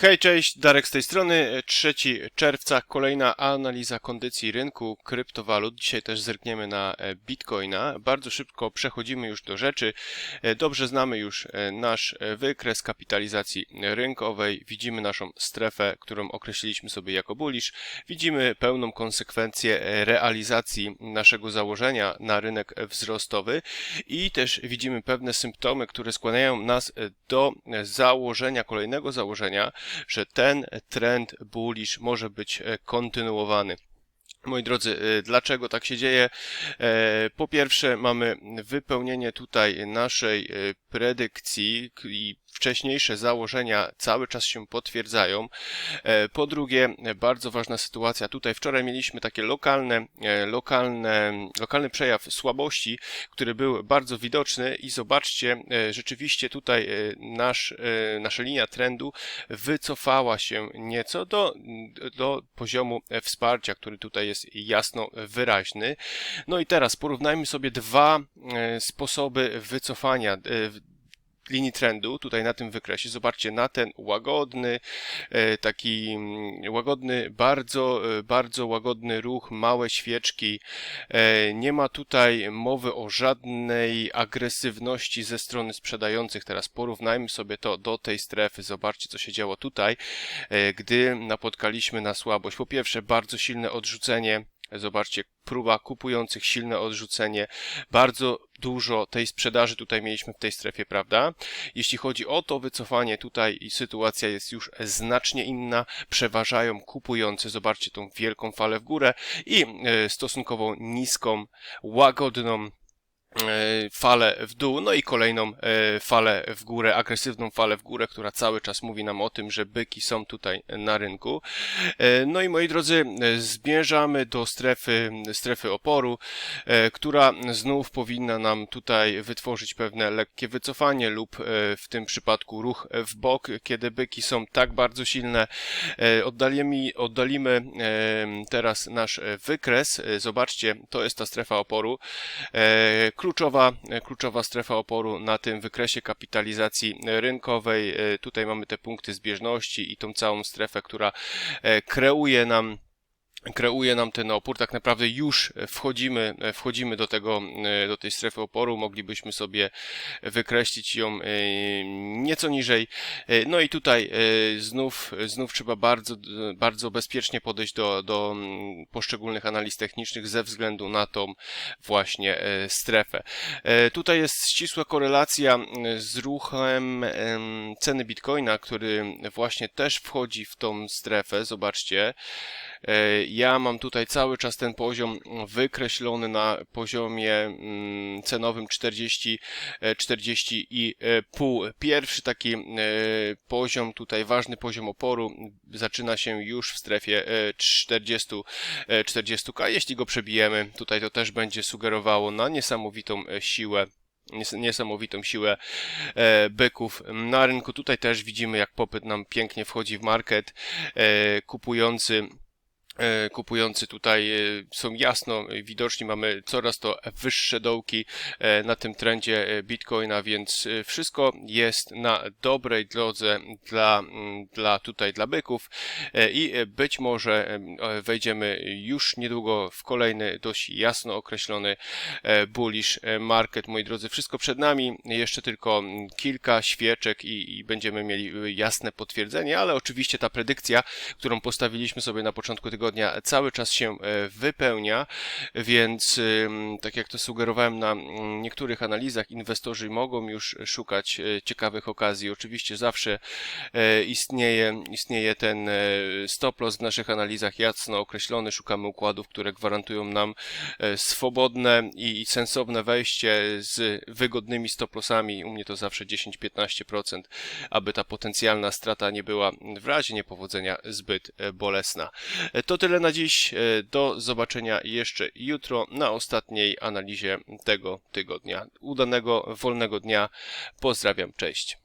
Hej, cześć, Darek z tej strony. 3 czerwca, kolejna analiza kondycji rynku kryptowalut. Dzisiaj też zerkniemy na e, Bitcoina. Bardzo szybko przechodzimy już do rzeczy. E, Dobrze znamy już e, nasz wykres kapitalizacji rynkowej. Widzimy naszą strefę, którą określiliśmy sobie jako bullish. Widzimy pełną konsekwencję realizacji naszego założenia na rynek wzrostowy i też widzimy pewne symptomy, które skłaniają nas do założenia, kolejnego założenia, że ten trend bullish może być e, kontynuowany. Moi drodzy, e, dlaczego tak się dzieje? E, Po pierwsze, mamy wypełnienie tutaj naszej predykcji i wcześniejsze założenia cały czas się potwierdzają. E, Po drugie, bardzo ważna sytuacja. Tutaj wczoraj mieliśmy takie lokalne, e, lokalne, lokalny przejaw słabości, który był bardzo widoczny i zobaczcie, e, rzeczywiście tutaj nasz, nasza linia trendu wycofała się nieco do, do poziomu wsparcia, który tutaj jest jasno wyraźny. No i teraz porównajmy sobie dwa sposoby wycofania linii trendu tutaj na tym wykresie. Zobaczcie na ten łagodny, e, taki mm, łagodny, bardzo, e, bardzo łagodny ruch, małe świeczki. E, Nie ma tutaj mowy o żadnej agresywności ze strony sprzedających. Teraz porównajmy sobie to do tej strefy. Zobaczcie, co się działo tutaj, gdy napotkaliśmy na słabość. Po pierwsze, bardzo silne odrzucenie. Zobaczcie, próba kupujących, silne odrzucenie. Bardzo dużo tej sprzedaży tutaj mieliśmy w tej strefie, prawda? Jeśli chodzi o to wycofanie, tutaj sytuacja jest już znacznie inna. Przeważają kupujący. Zobaczcie tą wielką falę w górę i e, stosunkowo niską, łagodną falę w dół, no i kolejną e, falę w górę, agresywną falę w górę, która cały czas mówi nam o tym, że byki są tutaj na rynku. E, No i moi drodzy, e, zmierzamy do strefy, strefy oporu, e, która znów powinna nam tutaj wytworzyć pewne lekkie wycofanie lub e, w tym przypadku ruch w bok, kiedy byki są tak bardzo silne. E, Oddalimy, oddalimy e, teraz nasz e, wykres. E, Zobaczcie, to jest ta strefa oporu. E, Kluczowa, e, kluczowa strefa oporu na tym wykresie kapitalizacji rynkowej. E, Tutaj mamy te punkty zbieżności i tą całą strefę, która e, kreuje nam kreuje nam ten opór. Tak naprawdę już wchodzimy, wchodzimy do tego, do tej strefy oporu. Moglibyśmy sobie wykreślić ją e, nieco niżej. E, No i tutaj e, znów, znów trzeba bardzo, bardzo bezpiecznie podejść do, do mm, poszczególnych analiz technicznych ze względu na tą właśnie strefę. Tutaj jest ścisła korelacja z ruchem em, ceny Bitcoina, który właśnie też wchodzi w tą strefę. Zobaczcie. E, Ja mam tutaj cały czas ten poziom wykreślony na poziomie mm, cenowym 40, e, 40 i e, pół. Pierwszy taki e, poziom, tutaj ważny poziom oporu zaczyna się już w strefie e, 40, e, 40k. Jeśli go przebijemy, tutaj to też będzie sugerowało na niesamowitą e, siłę nies- niesamowitą siłę e, byków na rynku. Tutaj też widzimy, jak popyt nam pięknie wchodzi w market. E, kupujący e, kupujący tutaj e, są jasno widoczni, mamy coraz to wyższe dołki e, na tym trendzie e, Bitcoina, więc e, wszystko jest na dobrej drodze dla, mm, dla tutaj dla byków. E, i e, być może e, wejdziemy już niedługo w kolejny dość jasno określony e, bullish e, market, moi drodzy. Wszystko przed nami, jeszcze tylko mm, kilka świeczek i, i będziemy mieli e, jasne potwierdzenie, ale oczywiście ta predykcja, którą postawiliśmy sobie na początku tygodnia, cały czas się e, wypełnia, więc tak jak to sugerowałem na mm, niektórych analizach, inwestorzy mogą już szukać e, ciekawych okazji. Oczywiście zawsze e, istnieje, istnieje ten stop loss w naszych analizach jasno określony. Szukamy układów, które gwarantują nam swobodne i sensowne wejście z wygodnymi stop lossami. U mnie to zawsze 10-15%, aby ta potencjalna strata nie była w razie niepowodzenia zbyt bolesna. E, Tyle na dziś. E, Do zobaczenia jeszcze jutro na ostatniej analizie tego tygodnia. Udanego, wolnego dnia. Pozdrawiam, cześć.